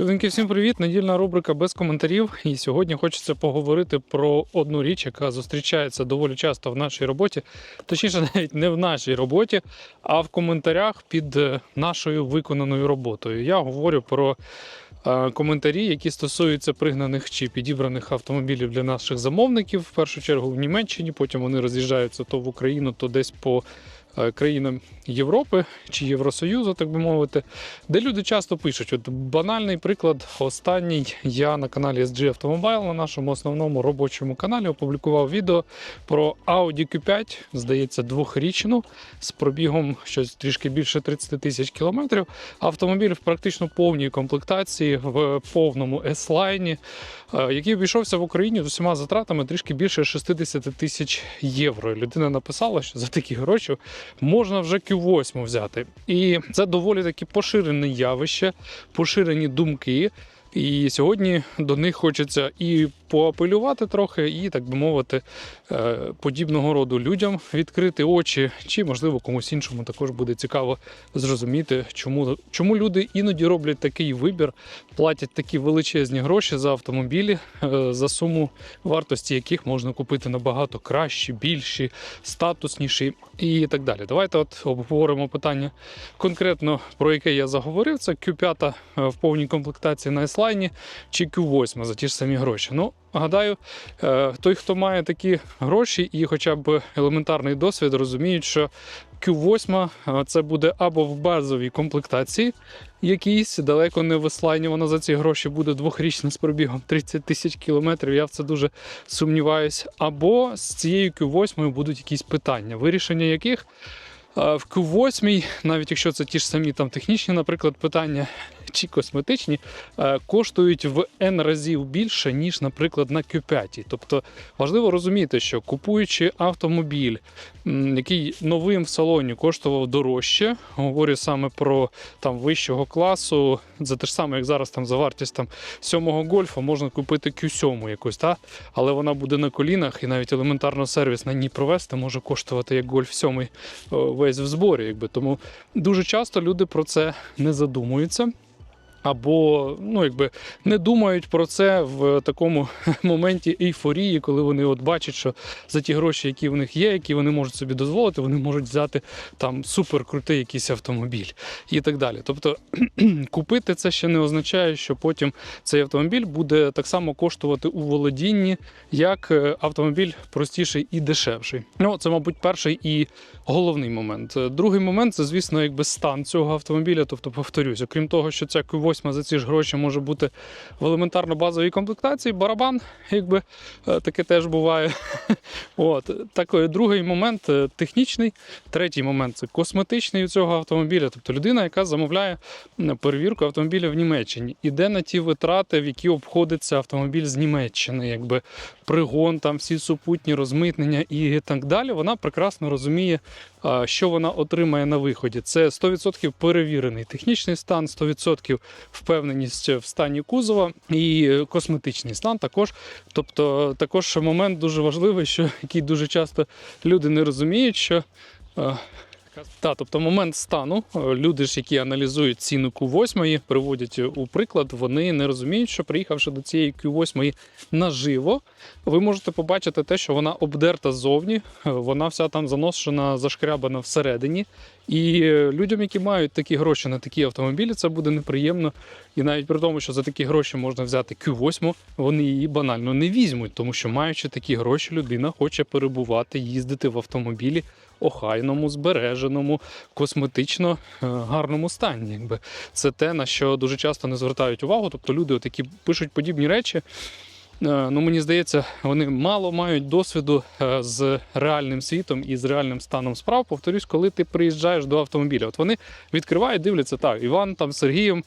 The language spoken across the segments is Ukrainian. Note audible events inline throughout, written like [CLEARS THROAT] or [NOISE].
Людинки, всім привіт! Недільна рубрика без коментарів. І сьогодні хочеться поговорити про одну річ, яка зустрічається доволі часто в нашій роботі. Точніше, [LAUGHS] навіть не в нашій роботі, а в коментарях під е, нашою виконаною роботою. Я говорю про е, коментарі, які стосуються пригнаних чи підібраних автомобілів для наших замовників. В першу чергу в Німеччині, потім вони роз'їжджаються то в Україну, то десь по країнам Європи чи Євросоюзу, так би мовити, де люди часто пишуть. От банальний приклад, останній я на каналі SG Automobile, на нашому основному робочому каналі, опублікував відео про Audi Q5, здається, двохрічну з пробігом щось трішки більше 30 тисяч кілометрів. Автомобіль в практично повній комплектації, в повному S-лайні, е, який обійшовся в Україні з усіма затратами трішки більше 60 тисяч євро. Людина написала, що за такі гроші можна вже Q8 взяти. І це доволі таки поширене явище, поширені думки. І сьогодні до них хочеться і поапелювати трохи, і, так би мовити, е, подібного роду людям відкрити очі, чи, можливо, комусь іншому також буде цікаво зрозуміти, чому, чому люди іноді роблять такий вибір, платять такі величезні гроші за автомобілі, е, за суму вартості яких можна купити набагато кращі, більші, статусніші і так далі. Давайте от обговоримо питання конкретно про яке я заговорив. Це Q5 в повній комплектації на S-Line чи Q8 за ті ж самі гроші. Ну, гадаю, е, той, хто має такі гроші і хоча б елементарний досвід, розуміють, що Q8 е, це буде або в базовій комплектації якійсь, далеко не в S-Line вона за ці гроші буде двохрічна з пробігом 30 тисяч кілометрів. Я в це дуже сумніваюсь. Або з цією Q8 будуть якісь питання, вирішення яких. е, В Q8, навіть якщо це ті ж самі там технічні, наприклад, питання чи косметичні, е, коштують в N разів більше, ніж, наприклад, на Q5. Тобто важливо розуміти, що купуючи автомобіль, який новим в салоні коштував дорожче, говорю саме про там вищого класу, за те ж саме, як зараз там за вартість там сьомого гольфа можна купити Q7 якусь, та? але вона буде на колінах, і навіть елементарно сервіс на ній провести може коштувати як гольф 7 весь в зборі. Якби. Тому дуже часто люди про це не задумуються. Або ну, якби не думають про це в такому [LAUGHS] моменті ейфорії, коли вони от бачать, що за ті гроші, які в них є, які вони можуть собі дозволити, вони можуть взяти там суперкрутий якийсь автомобіль і так далі. Тобто [CLEARS THROAT] купити це ще не означає, що потім цей автомобіль буде так само коштувати у володінні, як е, автомобіль простіший і дешевший. Ну, це, мабуть, перший і головний момент. Е, Другий момент це, звісно, якби стан цього автомобіля. Тобто, повторюсь, окрім того, що ця Q8 за ці ж гроші може бути в елементарно базовій комплектації, барабан, якби е, таке теж буває. [LAUGHS] От такий другий момент е, технічний, третій момент це косметичний у цього автомобіля. Тобто людина, яка замовляє перевірку автомобіля в Німеччині, іде на ті витрати, в які обходиться автомобіль з Німеччини, якби пригон, там всі супутні розмитнення і так далі. Вона прекрасно розуміє, що вона отримає на виході. Це 100% перевірений технічний стан, 100% впевненість в стані кузова і е, косметичний стан також. Тобто, також момент дуже важливий, що який дуже часто люди не розуміють, що. Е, та, тобто момент стану, е, люди ж, які аналізують ціну Q8, приводять у приклад, вони не розуміють, що приїхавши до цієї Q8 наживо, ви можете побачити те, що вона обдерта ззовні, е, вона вся там заношена, зашкрябана всередині. І е, людям, які мають такі гроші на такі автомобілі, це буде неприємно. І навіть при тому, що за такі гроші можна взяти Q8, вони її банально не візьмуть, тому що маючи такі гроші, людина хоче перебувати, їздити в автомобілі охайному, збереженому, косметично е, гарному стані. Якби це те, на що дуже часто не звертають увагу. Тобто люди, які пишуть подібні речі. Е, Ну, мені здається, вони мало мають досвіду е, з реальним світом і з реальним станом справ. Повторюсь, коли ти приїжджаєш до автомобіля. От вони відкривають, дивляться так, Іван там Сергієм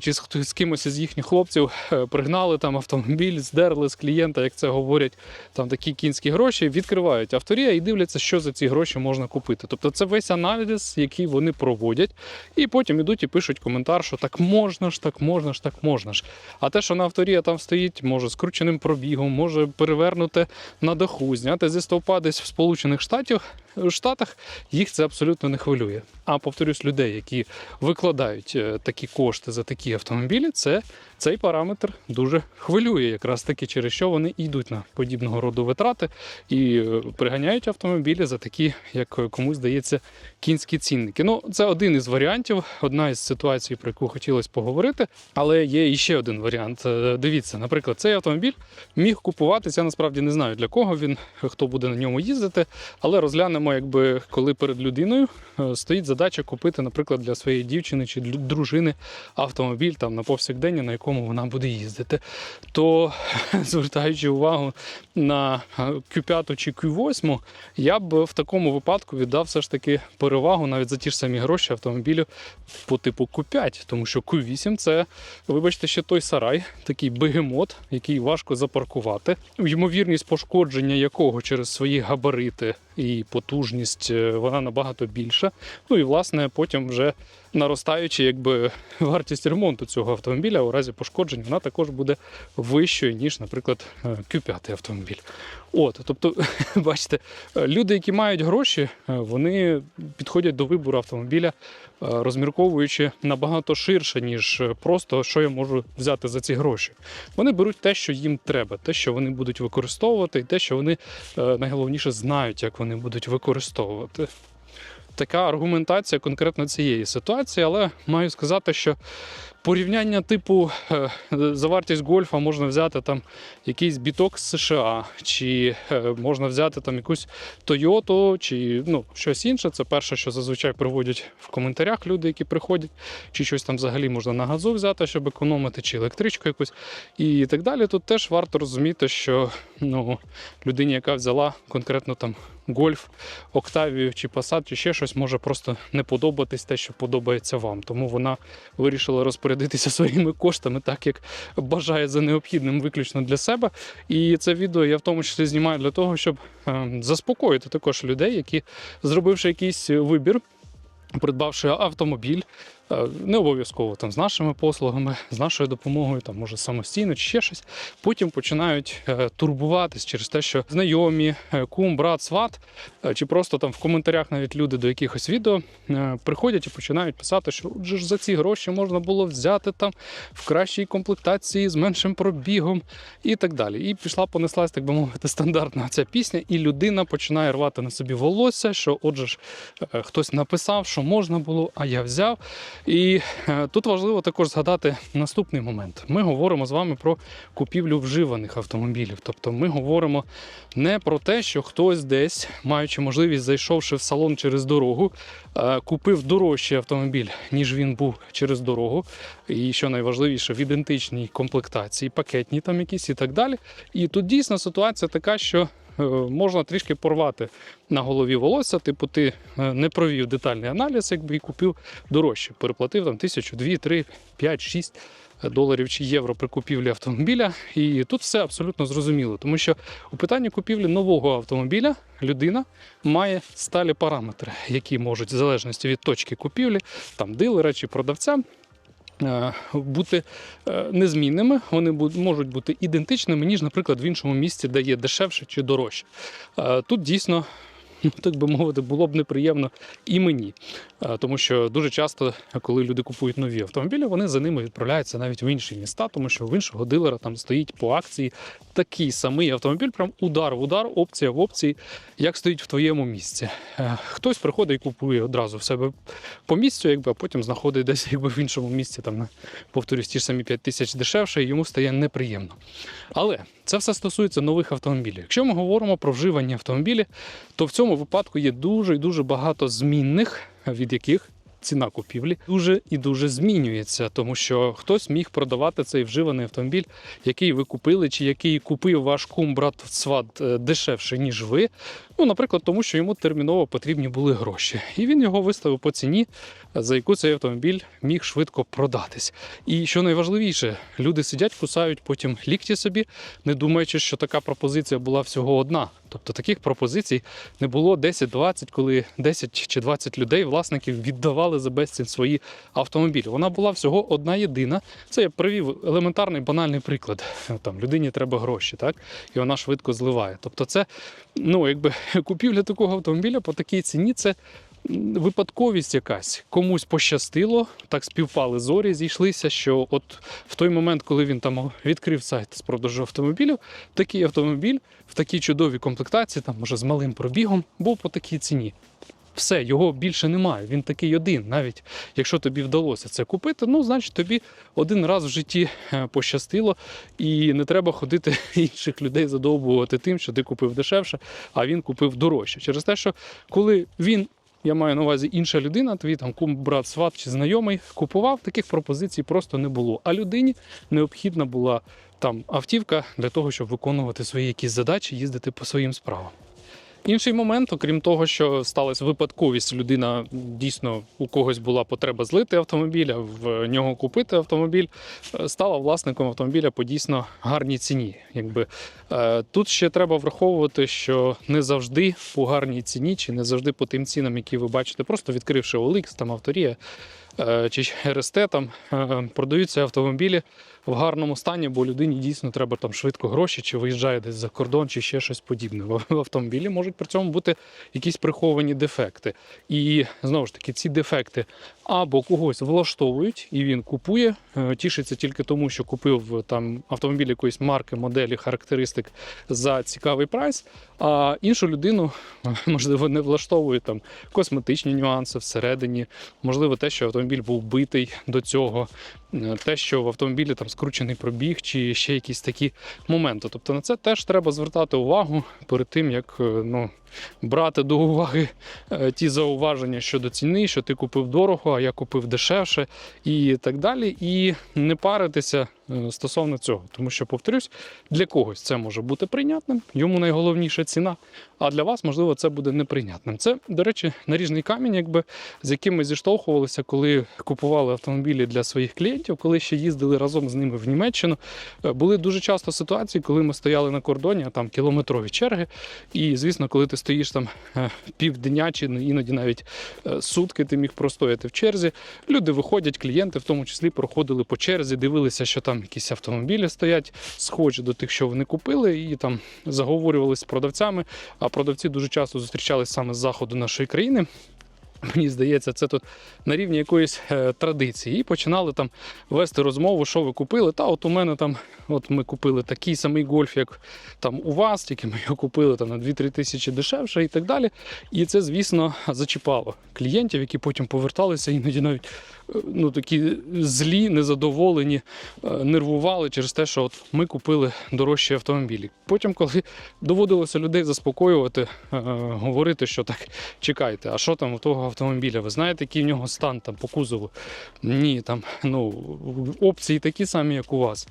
чи з, з кимось із їхніх хлопців е, пригнали там автомобіль, здерли з клієнта, як це говорять, там такі кінські гроші, відкривають авторія і дивляться, що за ці гроші можна купити. Тобто це весь аналіз, який вони проводять, і потім ідуть і пишуть коментар, що так можна ж, так можна ж, так можна ж. А те, що на авторія там стоїть, може з скрученим пробігом, може перевернути на даху, зняти зі стовпа десь в Сполучених Штатів, Штатах їх це абсолютно не хвилює. А повторюсь, людей, які викладають е, такі кошти за такі автомобілі, це цей параметр дуже хвилює, якраз таки через що вони йдуть на подібного роду витрати і е, приганяють автомобілі за такі, як комусь здається, кінські цінники. Ну, це один із варіантів, одна із ситуацій, про яку хотілося поговорити. Але є іще один варіант. Е, Дивіться, наприклад, цей автомобіль міг купуватися. Насправді не знаю для кого він, хто буде на ньому їздити, але розглянемо, якби коли перед людиною е, стоїть задача купити, наприклад, для своєї дівчини чи дружини автомобіль там на повсякдення, на якому вона буде їздити. То [LAUGHS] звертаючи увагу на е, Q5 чи Q8, я б в такому випадку віддав все ж таки перевагу навіть за ті ж самі гроші автомобілю по типу Q5, тому що Q8 це, вибачте, ще той сарай, такий бегемот, який важко запаркувати. Ймовірність пошкодження якого через свої габарити і потужність е, вона набагато більша. Ну і власне потім вже наростаючи, якби вартість ремонту цього автомобіля у разі пошкоджень, вона також буде вищою, ніж, наприклад, е, Q5 автомобіль. От, тобто, [LAUGHS] бачите, люди, які мають гроші, е, вони підходять до вибору автомобіля, е, розмірковуючи набагато ширше, ніж просто що я можу взяти за ці гроші. Вони беруть те, що їм треба, те, що вони будуть використовувати, і те, що вони найголовніше знають, як вони будуть використовувати. Така аргументація конкретно цієї ситуації, але маю сказати, що порівняння типу е, за вартість гольфа можна взяти там якийсь біток з США, чи е, можна взяти там якусь Тойоту, чи ну, щось інше. Це перше, що зазвичай приводять в коментарях люди, які приходять, чи щось там взагалі можна на газу взяти, щоб економити, чи електричку якусь і так далі. Тут теж варто розуміти, що ну, людині, яка взяла конкретно там гольф, Октавію чи Passat, чи ще щось може просто не подобатись те, що подобається вам. Тому вона вирішила розпорядитися [LAUGHS] своїми коштами так, як бажає за необхідним виключно для себе. І це відео я в тому числі знімаю для того, щоб е, заспокоїти також людей, які, зробивши якийсь вибір, придбавши автомобіль. Е, Не обов'язково там з нашими послугами, з нашою допомогою, там може самостійно чи ще щось. Потім починають е, турбуватись через те, що знайомі, е, кум, брат, сват, чи просто там в коментарях навіть люди до якихось відео приходять і починають писати, що отже ж за ці гроші можна було взяти там в кращій комплектації з меншим пробігом і так далі. І пішла, понеслась, так би мовити, стандартна ця пісня, і людина починає рвати на собі волосся, що отже ж хтось написав, що можна було, а я взяв. І е, тут важливо також згадати наступний момент. Ми говоримо з вами про купівлю вживаних автомобілів. Тобто ми говоримо не про те, що хтось десь, маючи можливість, зайшовши в салон через дорогу, е, купив дорожчий автомобіль, ніж він був через дорогу. І що найважливіше, в ідентичній комплектації, пакетні там якісь і так далі. І тут дійсно ситуація така, що можна трішки порвати на голові волосся. Типу, ти е, не провів детальний аналіз, якби і купив дорожче. Переплатив там тисячу, дві, три, п'ять, шість доларів чи євро при купівлі автомобіля. І тут все абсолютно зрозуміло, тому що у питанні купівлі нового автомобіля людина має сталі параметри, які можуть в залежності від точки купівлі, там дилера чи продавця. Е, Бути е, незмінними, вони можуть бути ідентичними, ніж, наприклад, в іншому місці, де є дешевше чи дорожче. Е, Тут дійсно, ну, [LAUGHS] так би мовити, було б неприємно і мені. Е, Тому що дуже часто, коли люди купують нові автомобілі, вони за ними відправляються навіть в інші міста, тому що в іншого дилера там стоїть по акції такий самий автомобіль, прям удар в удар, опція в опції, як стоїть в твоєму місці. Е, Хтось приходить і купує одразу в себе по місцю, якби, а потім знаходить десь якби, в іншому місці, там, повторюсь, ті ж самі 5 тисяч дешевше, і йому стає неприємно. Але це все стосується нових автомобілів. Якщо ми говоримо про вживані автомобілі, то в цьому випадку є дуже і дуже багато змінних, від яких ціна купівлі дуже і дуже змінюється, тому що хтось міг продавати цей вживаний автомобіль, який ви купили, чи який купив ваш кум, брат, сват е, дешевше, ніж ви. Ну, наприклад, тому що йому терміново потрібні були гроші. І він його виставив по ціні, за яку цей автомобіль міг швидко продатись. І що найважливіше, люди сидять, кусають потім лікті собі, не думаючи, що така пропозиція була всього одна. Тобто таких пропозицій не було 10-20, коли 10 чи 20 людей, власників, віддавали за безцінь свої автомобілі. Вона була всього одна єдина. Це я привів елементарний банальний приклад. [LAUGHS] Там людині треба гроші, так? І вона швидко зливає. Тобто, це, ну, якби [LAUGHS] купівля такого автомобіля по такій ціні це випадковість якась. Комусь пощастило, так співпали зорі, зійшлися, що от в той момент, коли він там відкрив сайт з продажу автомобілів, такий автомобіль в такій чудовій комплектації, там може з малим пробігом, був по такій ціні. Все, його більше немає. Він такий один. Навіть якщо тобі вдалося це купити, ну значить тобі один раз в житті е, пощастило, і не треба ходити [LAUGHS] інших людей задовбувати тим, що ти купив дешевше, а він купив дорожче. Через те, що коли він. Я маю на увазі інша людина, твій там кум, брат, сват чи знайомий купував, таких пропозицій просто не було. А людині необхідна була там автівка для того, щоб виконувати свої якісь задачі, їздити по своїм справам. Інший момент, окрім того, що сталася випадковість, людина дійсно у когось була потреба злити автомобіль, а в нього купити автомобіль, е, стала власником автомобіля по дійсно гарній ціні. Якби е, тут ще треба враховувати, що не завжди по гарній ціні, чи не завжди по тим цінам, які ви бачите, просто відкривши OLX, там авторія чи РСТ, там е, продаються автомобілі в гарному стані, бо людині дійсно треба там швидко гроші, чи виїжджає десь за кордон, чи ще щось подібне. В автомобілі можуть при цьому бути якісь приховані дефекти. І знову ж таки, ці дефекти або когось влаштовують, і він купує, е, тішиться тільки тому, що купив е, там автомобіль якоїсь марки, моделі, характеристик за цікавий прайс. А іншу людину [LAUGHS] можливо не влаштовує там косметичні нюанси всередині, можливо, те, що автомобіль був битий до цього, е, те, що в автомобілі там скручений пробіг, чи ще якісь такі моменти. Тобто на це теж треба звертати увагу перед тим, як ну, брати до уваги ті зауваження щодо ціни, що ти купив дорого, я купив дешевше, і так далі. І не паритися стосовно цього. Тому що, повторюсь, для когось це може бути прийнятним, йому найголовніша ціна, а для вас, можливо, це буде неприйнятним. Це, до речі, наріжний камінь, якби з яким ми зіштовхувалися, коли купували автомобілі для своїх клієнтів, коли ще їздили разом з ними в Німеччину. Е, Були дуже часто ситуації, коли ми стояли на кордоні, а там кілометрові черги. І, звісно, коли ти стоїш там е, півдня чи іноді навіть е, сутки, ти міг простояти в черзі. Люди виходять, клієнти в тому числі проходили по черзі, дивилися, що там якісь автомобілі стоять, схожі до тих, що вони купили, і там заговорювалися з продавцями. А продавці дуже часто зустрічались саме з заходу нашої країни. Мені здається, це тут на рівні якоїсь е, традиції. І починали там вести розмову, що ви купили. Та от у мене там, от ми купили такий самий гольф, як там у вас, тільки ми його купили там на 2-3 тисячі дешевше і так далі. І це, звісно, зачіпало клієнтів, які потім поверталися, іноді навіть е, ну, такі злі, незадоволені, е, нервували через те, що от ми купили дорожчі автомобілі. Потім, коли доводилося людей заспокоювати, говорити, що так, чекайте, а що там у того автомобіля? Ви знаєте, який в нього стан там по кузову? Ні, там ну, опції такі самі, як у вас.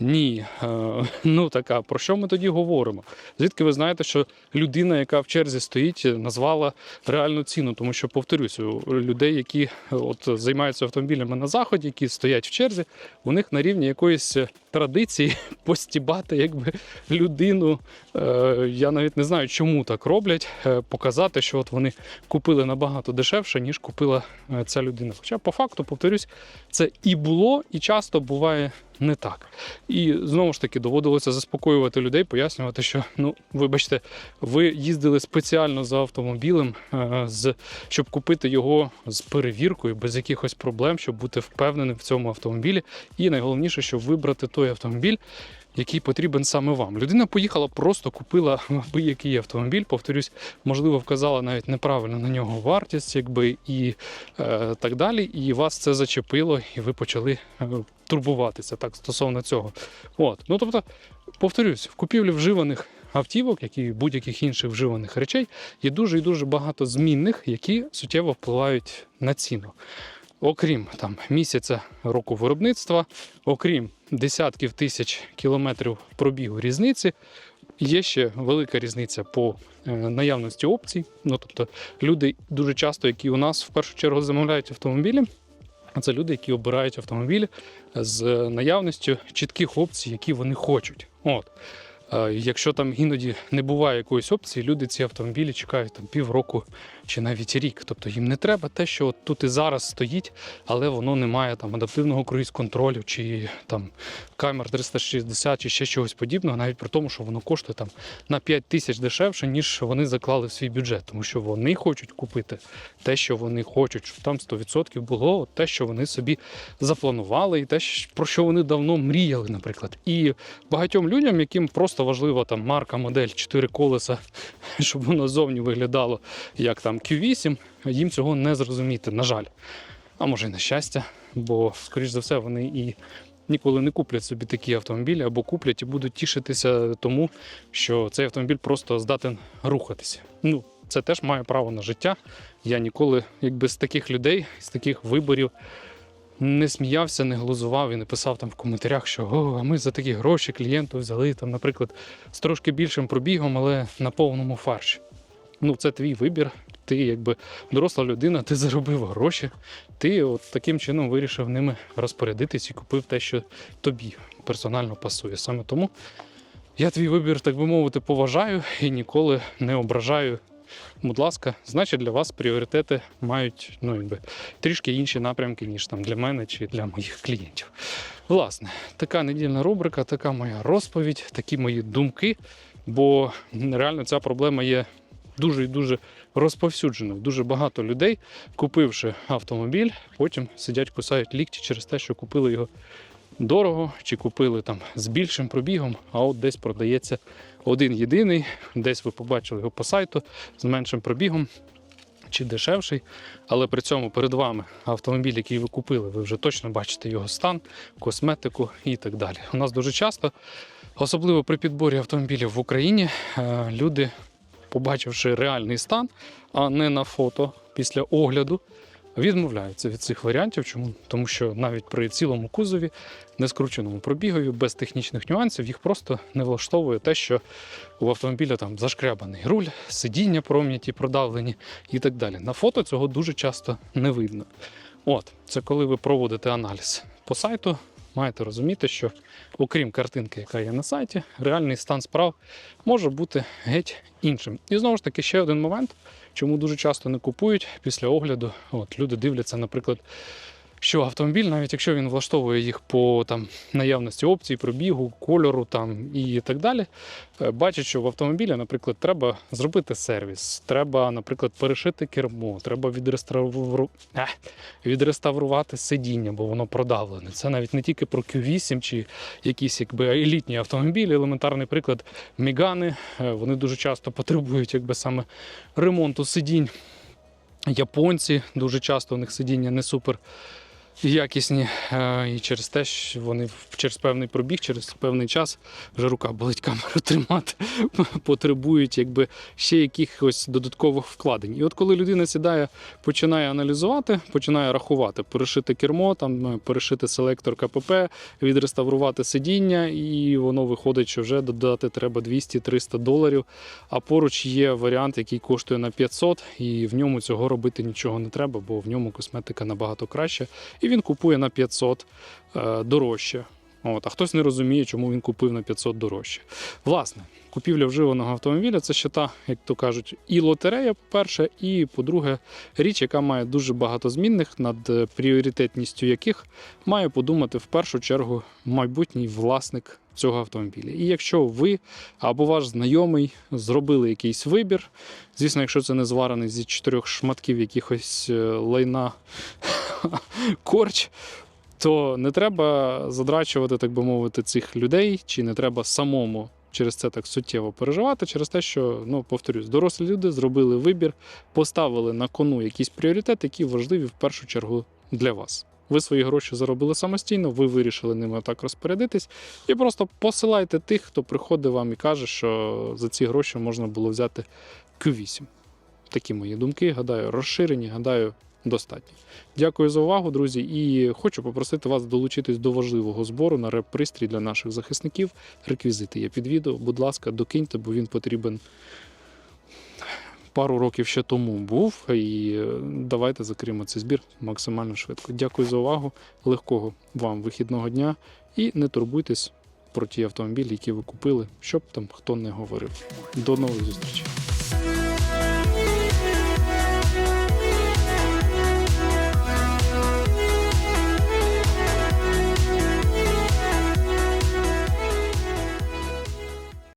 Ні, Е, ну така про що ми тоді говоримо? Звідки ви знаєте, що людина, яка в черзі стоїть, назвала реальну ціну? Тому що, повторюсь, у людей, які от займаються автомобілями на заході, які стоять в черзі, у них на рівні якоїсь традиції [LAUGHS] постібати якби людину. Е, я навіть не знаю, чому так роблять, е, показати, що от вони купили набагато дешевше, ніж купила ця людина. Хоча, по факту, повторюсь, це і було, і часто буває не так. І знову ж таки доводилося заспокоювати людей, пояснювати, що ну, вибачте, ви їздили спеціально за автомобілем, е, з, щоб купити його з перевіркою, без якихось проблем, щоб бути впевненим в цьому автомобілі. І найголовніше, щоб вибрати той автомобіль. Який потрібен саме вам. Людина поїхала, просто купила який автомобіль, повторюсь, можливо, вказала навіть неправильно на нього вартість, якби і е, так далі. І вас це зачепило, і ви почали е, турбуватися так стосовно цього. От. Ну тобто, повторюсь, в купівлі вживаних автівок, як і будь-яких інших вживаних речей, є дуже і дуже багато змінних, які суттєво впливають на ціну. Окрім там місяця року виробництва, окрім десятків тисяч кілометрів пробігу різниці, є ще велика різниця по е, наявності опцій. Ну тобто люди дуже часто, які у нас в першу чергу замовляють автомобілі, а це люди, які обирають автомобілі з наявністю чітких опцій, які вони хочуть. От. Е, Якщо там іноді не буває якоїсь опції, люди ці автомобілі чекають там півроку чи навіть рік. Тобто їм не треба те, що от тут і зараз стоїть, але воно не має там адаптивного круїз контролю чи там камер 360 чи ще чогось подібного, навіть при тому, що воно коштує там на 5 тисяч дешевше, ніж вони заклали в свій бюджет, тому що вони хочуть купити те, що вони хочуть, щоб там 100% було те, що вони собі запланували, і те, про що вони давно мріяли, наприклад. І багатьом людям, яким просто важлива там марка, модель, 4 колеса, [LAUGHS] щоб воно зовні виглядало як там Q8, їм цього не зрозуміти, на жаль. А може й на щастя, бо, скоріш за все, вони і ніколи не куплять собі такі автомобілі, або куплять і будуть тішитися тому, що цей автомобіль просто здатен рухатися. Ну, це теж має право на життя. Я ніколи, якби з таких людей, з таких виборів, не сміявся, не глузував і не писав там в коментарях, що о, а ми за такі гроші клієнту взяли, там, наприклад, з трошки більшим пробігом, але на повному фарші. Ну, це твій вибір. Ти якби доросла людина, ти заробив гроші, ти от таким чином вирішив ними розпорядитись і купив те, що тобі персонально пасує. Саме тому я твій вибір, так би мовити, поважаю і ніколи не ображаю. Будь ласка, значить для вас пріоритети мають ну, якби, трішки інші напрямки, ніж там для мене чи для моїх клієнтів. Власне, така недільна рубрика, така моя розповідь, такі мої думки. Бо реально ця проблема є дуже і дуже розповсюдженою. Дуже багато людей, купивши автомобіль, потім сидять, кусають лікті через те, що купили його дорого, чи купили там з більшим пробігом, а от десь продається один єдиний, десь ви побачили його по сайту з меншим пробігом. Чи дешевший, але при цьому перед вами автомобіль, який ви купили, ви вже точно бачите його стан, косметику і так далі. У нас дуже часто, особливо при підборі автомобілів в Україні, е, люди, побачивши реальний стан, а не на фото після огляду, відмовляються від цих варіантів. Чому? Тому що навіть при цілому кузові, не скрученому пробігові, без технічних нюансів, їх просто не влаштовує те, що у автомобіля там зашкрябаний руль, сидіння пром'яті, продавлені і так далі. На фото цього дуже часто не видно. От, це коли ви проводите аналіз по сайту, маєте розуміти, що окрім картинки, яка є на сайті, реальний стан справ може бути геть іншим. І знову ж таки, ще один момент, чому дуже часто не купують після огляду. От люди дивляться, наприклад, що автомобіль, навіть якщо він влаштовує їх по там наявності опцій, пробігу, кольору там і так далі, е, бачать, що в автомобілі, наприклад, треба зробити сервіс, треба, наприклад, перешити кермо, треба відреставру... е, відреставрувати сидіння, бо воно продавлене. Це навіть не тільки про Q8 чи якісь якби елітні автомобілі. Елементарний приклад Мігани. е, Вони дуже часто потребують якби саме ремонту сидінь. Японці дуже часто у них сидіння не супер якісні, е, і через те, що вони через певний пробіг, через певний час вже рука болить камеру [LAUGHS] тримати, потребують якби ще якихось додаткових вкладень. І от коли людина сідає, починає аналізувати, починає рахувати, перешити кермо, там е, перешити селектор КПП, відреставрувати сидіння, і воно виходить, що вже додати треба 200-300 доларів. А поруч є варіант, який коштує на 500, і в ньому цього робити нічого не треба, бо в ньому косметика набагато краща. І він купує на 500 е, дорожче. От, а хтось не розуміє, чому він купив на 500 дорожче. Власне, купівля вживаного автомобіля це ще та, як то кажуть, і лотерея, по-перше, і по-друге, річ, яка має дуже багато змінних, над пріоритетністю яких має подумати в першу чергу майбутній власник цього автомобіля. І якщо ви або ваш знайомий зробили якийсь вибір, звісно, якщо це не зварений зі чотирьох шматків якихось е, лайна [LAUGHS] корч, то не треба задрачувати, так би мовити, цих людей, чи не треба самому через це так суттєво переживати, через те, що, ну, повторюсь, дорослі люди зробили вибір, поставили на кону якісь пріоритети, які важливі в першу чергу для вас. Ви свої гроші заробили самостійно, ви вирішили ними так розпорядитись, і просто посилайте тих, хто приходить вам і каже, що за ці гроші можна було взяти Q8. Такі мої думки, гадаю, розширені, гадаю, достатні. Дякую за увагу, друзі, і хочу попросити вас долучитись до важливого збору на реп-пристрій для наших захисників. Реквізити є під відео. Будь ласка, докиньте, бо він потрібен пару років ще тому був. І е, давайте закриємо цей збір максимально швидко. Дякую за увагу. Легкого вам вихідного дня і не турбуйтесь про ті автомобілі, які ви купили, щоб там хто не говорив. До нових зустрічей.